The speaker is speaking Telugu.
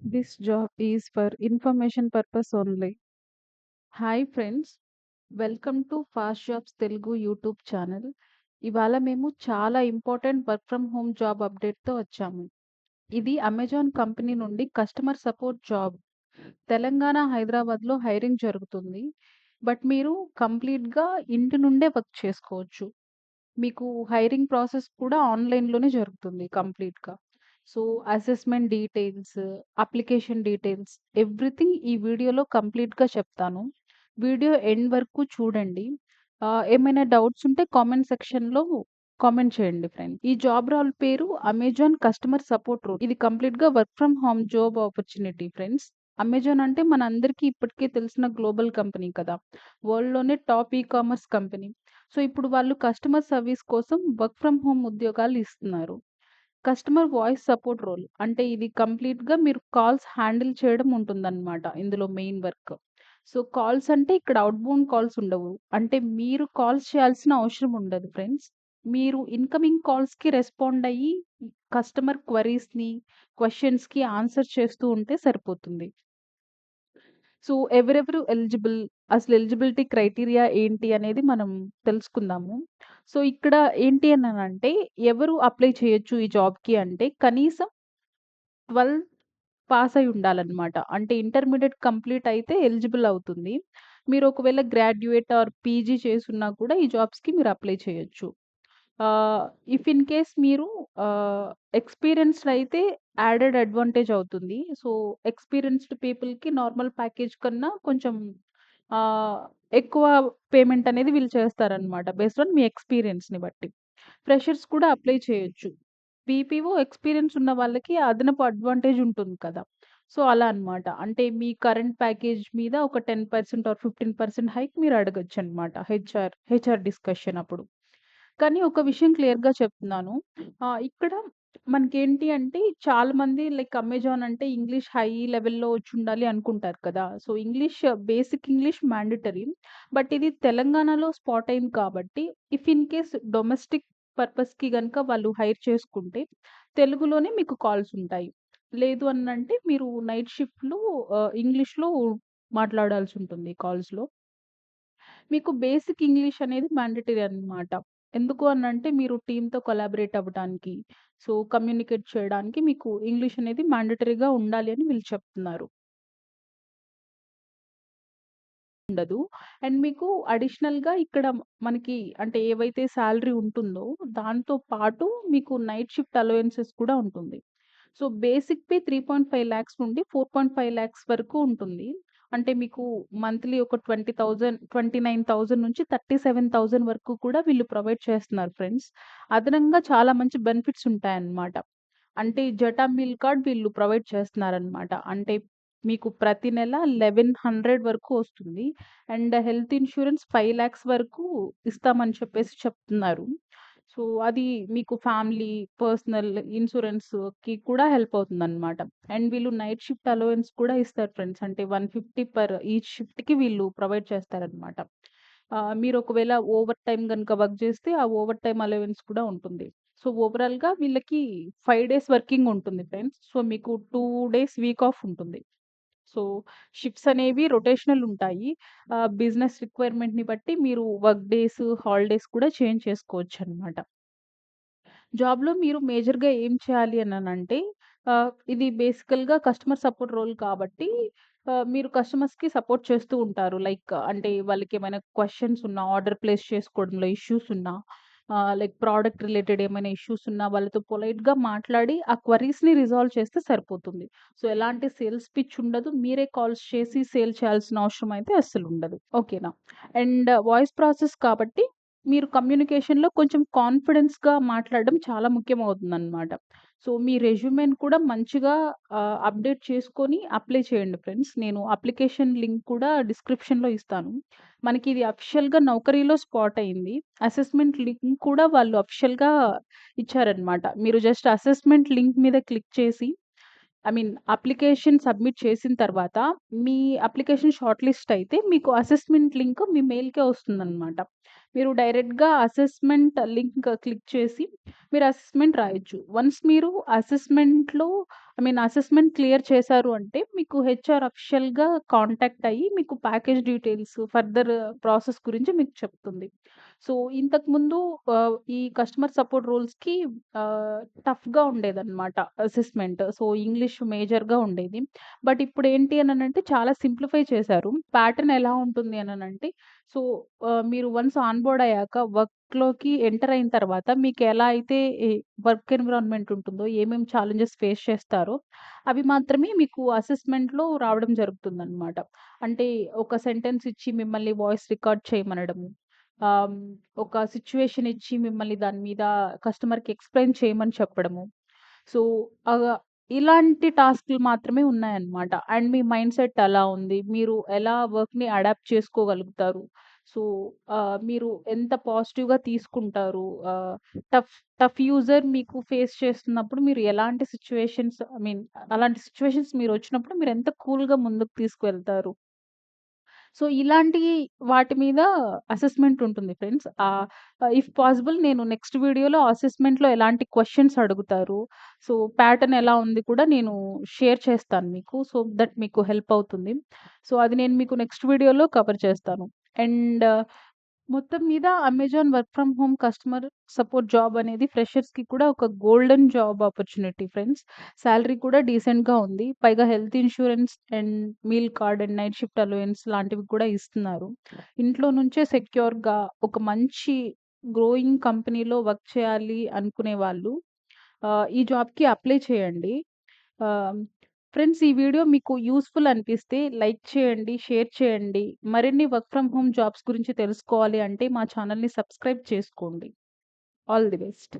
This job is for information purpose only. Hi friends welcome to fast jobs Telugu YouTube channel ఇవాళ మేము చాలా important work from home job అప్డేట్తో వచ్చాము. ఇది అమెజాన్ కంపెనీ నుండి కస్టమర్ సపోర్ట్ జాబ్ తెలంగాణ హైదరాబాద్లో హైరింగ్ జరుగుతుంది. బట్ మీరు కంప్లీట్గా ఇంటి నుండే వర్క్ చేసుకోవచ్చు. మీకు హైరింగ్ ప్రాసెస్ కూడా ఆన్లైన్లోనే జరుగుతుంది కంప్లీట్గా so assessment details application details everything ఈ వీడియోలో కంప్లీట్గా చెప్తాను. వీడియో ఎండ్ వరకు చూడండి. ఏమైనా డౌట్స్ ఉంటే కామెంట్ సెక్షన్లో కామెంట్ చేయండి ఫ్రెండ్. ఈ జాబ్ రోల్ పేరు అమెజాన్ కస్టమర్ సపోర్ట్ రోల్. ఇది కంప్లీట్గా work from home job opportunity friends. Amazon అంటే మన అందరికీ ఇప్పటికే తెలిసిన గ్లోబల్ కంపెనీ కదా. వరల్డ్లోనే top e commerce company. So ఇప్పుడు వాళ్ళు కస్టమర్ సర్వీస్ కోసం వర్క్ ఫ్రమ్ హోమ్ ఉద్యోగాలు ఇస్తున్నారు. Customer voice support role. అంటే ఇది కంప్లీట్గా మీరు కాల్స్ హ్యాండిల్ చేయడం ఉంటుందన్నమాట ఇందులో మెయిన్ వర్క్. సో కాల్స్ అంటే ఇక్కడ అవుట్ కాల్స్ ఉండవు. అంటే మీరు కాల్స్ చేయాల్సిన అవసరం ఉండదు ఫ్రెండ్స్. మీరు ఇన్కమింగ్ కాల్స్కి రెస్పాండ్ అయ్యి కస్టమర్ క్వరీస్ని క్వశ్చన్స్కి ఆన్సర్ చేస్తూ ఉంటే సరిపోతుంది. సో ఎవరెవరు ఎలిజిబుల్ అసలు ఎలిజిబిలిటీ క్రైటీరియా ఏంటి అనేది మనం తెలుసుకుందాము. సో ఇక్కడ ఏంటి అని అంటే ఎవరు అప్లై చేయొచ్చు ఈ జాబ్కి అంటే కనీసం ట్వెల్వ్ పాస్ అయి ఉండాలన్నమాట. అంటే ఇంటర్మీడియట్ కంప్లీట్ అయితే ఎలిజిబుల్ అవుతుంది. మీరు ఒకవేళ గ్రాడ్యుయేట్ ఆర్ పీజీ చేసున్నా కూడా ఈ జాబ్స్కి మీరు అప్లై చేయొచ్చు. ఇఫ్ ఇన్ కేస్ మీరు ఎక్స్పీరియన్స్డ్ అయితే యాడెడ్ అడ్వాంటేజ్ అవుతుంది. సో ఎక్స్పీరియన్స్డ్ పీపుల్కి నార్మల్ ప్యాకేజ్ కన్నా కొంచెం ఎక్కువ పేమెంట్ అనేది వీళ్ళు చేస్తారనమాట బేస్డ్ ఆన్ మీ ఎక్స్పీరియన్స్ని బట్టి. ఫ్రెషర్స్ కూడా అప్లై చేయొచ్చు. బీపీఓ ఎక్స్పీరియన్స్ ఉన్న వాళ్ళకి అదనపు అడ్వాంటేజ్ ఉంటుంది కదా! సో అలా అన్నమాట. అంటే మీ కరెంట్ ప్యాకేజ్ మీద ఒక ten percent or fifteen percent hike మీరు అడగచ్చు అనమాట హెచ్ఆర్ హెచ్ఆర్ డిస్కషన్ అప్పుడు. కానీ ఒక విషయం క్లియర్‌గా చెప్తున్నాను. ఆహ్, ఇక్కడ మనకేంటి అంటే చాలా మంది లైక్ అమెజాన్ అంటే ఇంగ్లీష్ హై లెవెల్‌లో వచ్చుండాలి అనుకుంటారు కదా! So, English basic English mandatory. But ఇది తెలంగాణలో స్పాట్ అయింది కాబట్టి ఇఫ్ ఇన్ కేస్ డొమెస్టిక్ పర్పస్‌కి గనుక వాళ్ళు హైర్ చేసుకుంటే తెలుగులోనే మీకు కాల్స్ ఉంటాయి. లేదు అనంటే మీరు నైట్ షిఫ్ట్‌లో ఆహ్, ఇంగ్లీష్‌లో మాట్లాడాల్సి ఉంటుంది కాల్స్‌లో. మీకు బేసిక్ ఇంగ్లీష్ అనేది మ్యాండేటరీ అన్నమాట. ఎందుకు అనంటే మీరు టీమ్‌తో కొలాబరేట్ అవ్వటానికి, సో, కమ్యూనికేట్ చేయడానికి మీకు ఇంగ్లీష్ అనేది మ్యాండేటరీగా ఉండాలి అని వీళ్ళు చెప్తున్నారు. ఉండదు. అండ్ మీకు అడిషనల్‌గా ఇక్కడ మనకి అంటే ఏవైతే సాలరీ ఉంటుందో దాంతో పాటు మీకు నైట్ షిఫ్ట్ అలవెన్సెస్ కూడా ఉంటుంది. సో, బేసిక్ పే 3.5 లాక్స్ నుండి 4.5 లాక్స్ వరకు ఉంటుంది. అంటే మీకు మంత్లీ ఒక 20,000 29,000 నుంచి 37,000 వరకు కూడా వీళ్ళు ప్రొవైడ్ చేస్తున్నారు ఫ్రెండ్స్. అదనంగా చాలా మంచి బెనిఫిట్స్ ఉంటాయన్నమాట. అంటే జటా మీల్ కార్డ్ వీళ్ళు ప్రొవైడ్ చేస్తున్నారనమాట అంటే మీకు ప్రతి నెల 1100 వరకు వస్తుంది. And health insurance five lakhs వరకు ఇస్తామని చెప్పేసి చెప్తున్నారు. సో, అది మీకు ఫ్యామిలీ, పర్సనల్ ఇన్స్యూరెన్స్‌కి కూడా హెల్ప్ అవుతుందన్నమాట. అండ్ వీళ్ళు నైట్ షిఫ్ట్ అలవెన్స్ కూడా ఇస్తారు ఫ్రెండ్స్. అంటే 150 పర్ ఈచ్ షిఫ్ట్‌కి వీళ్ళు ప్రొవైడ్ చేస్తారనమాట. ఆహ్, మీరు ఒకవేళ ఓవర్ టైమ్ గనుక వర్క్ చేస్తే ఆ ఓవర్ టైమ్ అలవెన్స్ కూడా ఉంటుంది. సో, ఓవరాల్‌గా వీళ్ళకి 5 డేస్ వర్కింగ్ ఉంటుంది ఫ్రెండ్స్. సో, మీకు 2 డేస్ వీక్ ఆఫ్ ఉంటుంది. సో, షిఫ్ట్స్ అనేవి రొటేషనల్ ఉంటాయి. ఆహ్, బిజినెస్ రిక్వైర్మెంట్‌ని బట్టి మీరు వర్క్ డేస్, హాలిడేస్ కూడా చేంజ్ చేసుకోవచ్చన్నమాట. జాబ్‌లో మీరు మేజర్‌గా ఏం చేయాలి అననంటే ఆహ్, ఇది బేసికల్‌గా కస్టమర్ సపోర్ట్ రోల్ కాబట్టి ఆహ్, మీరు కస్టమర్స్‌కి సపోర్ట్ చేస్తూ ఉంటారు. లైక్ అంటే వాళ్ళకేమైనా క్వెషన్స్ ఉన్నా, ఆర్డర్ ప్లేస్ చేసుకోవడంలో ఇష్యూస్ ఉన్నా, లైక్ ప్రోడక్ట్ రిలేటెడ్ ఏమైనా ఇష్యూస్ ఉన్నా వాళ్ళతో పొలైట్‌గా మాట్లాడి ఆ క్వరీస్‌ని రిజాల్వ్ చేస్తే సరిపోతుంది. సో, ఎలాంటి సేల్స్ పిచ్ ఉండదు. మీరే కాల్స్ చేసి సేల్ చేయాల్సిన అవసరం అయితే అస్సలుండదు. ఓకేనా? అండ్ వాయిస్ ప్రాసెస్ కాబట్టి మీరు కమ్యూనికేషన్‌లో కొంచెం కాన్ఫిడెన్స్‌గా మాట్లాడడం చాలా ముఖ్యం అవుతుందన్నమాట సో, మీ రెజ్యూమెంట్ కూడా మంచిగా ఆహ్, అప్డేట్ చేసుకొని అప్లై చేయండి ఫ్రెండ్స్. నేను అప్లికేషన్ లింక్ కూడా డిస్క్రిప్షన్‌లో ఇస్తాను. మనకి ఇది అఫీషియల్‌గా నౌకరీలో స్పాట్ అయింది. అసెస్మెంట్ లింక్ కూడా వాళ్ళు అఫీషియల్‌గా ఇచ్చారనమాట మీరు జస్ట్ అసెస్మెంట్ లింక్ మీద క్లిక్ చేసి ఐ మీన్ అప్లికేషన్ సబ్మిట్ చేసిన తర్వాత మీ అప్లికేషన్ షార్ట్ లిస్ట్ అయితే మీకు అసెస్మెంట్ లింక్ మీ మెయిల్‌కే వస్తుందన్నమాట. మీరు డైరెక్ట్‌గా అసెస్మెంట్ లింక్ క్లిక్ చేసి మీరు అసెస్మెంట్ రాయొచ్చు. వన్స్ మీరు అసెస్మెంట్‌లో ఐ మీన్ అసెస్మెంట్ క్లియర్ చేశారు అంటే మీకు హెచ్ఆర్ అఫిషియల్‌గా కాంటాక్ట్ అయ్యి మీకు ప్యాకేజ్ డీటెయిల్స్ ఫర్దర్ ప్రాసెస్ గురించి మీకు చెప్తుంది. సో, ఇంతకుముందు ఆహ్, ఈ కస్టమర్ సపోర్ట్ రోల్స్‌కి ఆహ్, టఫ్‌గా ఉండేదన్నమాట అసెస్మెంట్. సో, ఇంగ్లీష్ మేజర్‌గా ఉండేది. బట్ ఇప్పుడేంటి అననంటే చాలా సింప్లిఫై చేశారు. ప్యాటర్న్ ఎలా ఉంటుంది అననంటే సో, ఆహ్, మీరు వన్స్ ఆన్‌బోర్డ్ అయ్యాక వర్క్‌లోకి ఎంటర్ అయిన తర్వాత మీకు ఎలా అయితే ఈ వర్క్ ఎన్విరాన్మెంట్ ఉంటుందో, ఏమేం ఛాలెంజెస్ ఫేస్ చేస్తారో అవి మాత్రమే మీకు అసెస్మెంట్‌లో రావడం జరుగుతుందనమాట అంటే ఒక సెంటెన్స్ ఇచ్చి మిమ్మల్ని వాయిస్ రికార్డ్ చేయమనడము. ఆహ్, హ్మ్, ఒక సిట్యుయేషన్ ఇచ్చి మిమ్మల్ని దాని మీద కస్టమర్‌కి ఎక్స్‌ప్లెయిన్ చేయమని చెప్పడము. సో, ఆహ్, ఇలాంటి టాస్క్‌లు మాత్రమే ఉన్నాయన్నమాట. అండ్ మీ మైండ్‌సెట్ ఎలా ఉంది? మీరు ఎలా వర్క్‌ని అడాప్ట్ చేసుకోగలుగుతారు? సో, ఆహ్, మీరు ఎంత పాజిటివ్‌గా తీసుకుంటారు? ఆహ్, టఫ్ టఫ్ యూజర్ మీకు ఫేస్ చేస్తున్నప్పుడు మీరు ఎలాంటి సిట్యుయేషన్స్ ఐ మీన్ అలాంటి సిట్యుయేషన్స్ మీరొచ్చినప్పుడు మీరెంత కూల్‌గా ముందుకు తీసుకువెళ్తారు? సో, ఇలాంటి వాటి మీద అసెస్మెంట్ ఉంటుంది ఫ్రెండ్స్. ఆహ్, ఇఫ్ పాసిబుల్ నేను నెక్స్ట్ వీడియోలో అసెస్మెంట్‌లో ఎలాంటి క్వెషన్స్ అడుగుతారు, సో, ప్యాటర్న్ ఎలా ఉంది కూడా నేను షేర్ చేస్తాను మీకు. సో, దట్ మీకు హెల్ప్ అవుతుంది. సో, అది నేను మీకు నెక్స్ట్ వీడియోలో కవర్ చేస్తాను. అండ్ మొత్తం మీద Amazon work from home customer support job అనేది ఫ్రెషర్స్‌కి కూడా ఒక golden job opportunity friends. Salary కూడా డీసెంట్‌గా ఉంది. పైగా health insurance and meal card and night shift allowance లాంటివి కూడా ఇస్తున్నారు. ఇంట్లో నుంచే సెక్యూర్‌గా ఒక మంచి గ్రోయింగ్ కంపెనీలో వర్క్ చేయాలి అనుకునే వాళ్ళు ఈ జాబ్‌కి అప్లై చేయండి. ఫ్రెండ్స్ ఈ వీడియో మీకు యూస్ఫుల్ అనిపిస్తే లైక్ చేయండి, షేర్ చేయండి. మరిన్ని వర్క్ ఫ్రమ్ హోమ్ జాబ్స్ గురించి తెలుసుకోవాలి అంటే మా ఛానల్ని సబ్స్క్రైబ్ చేసుకోండి. All the best.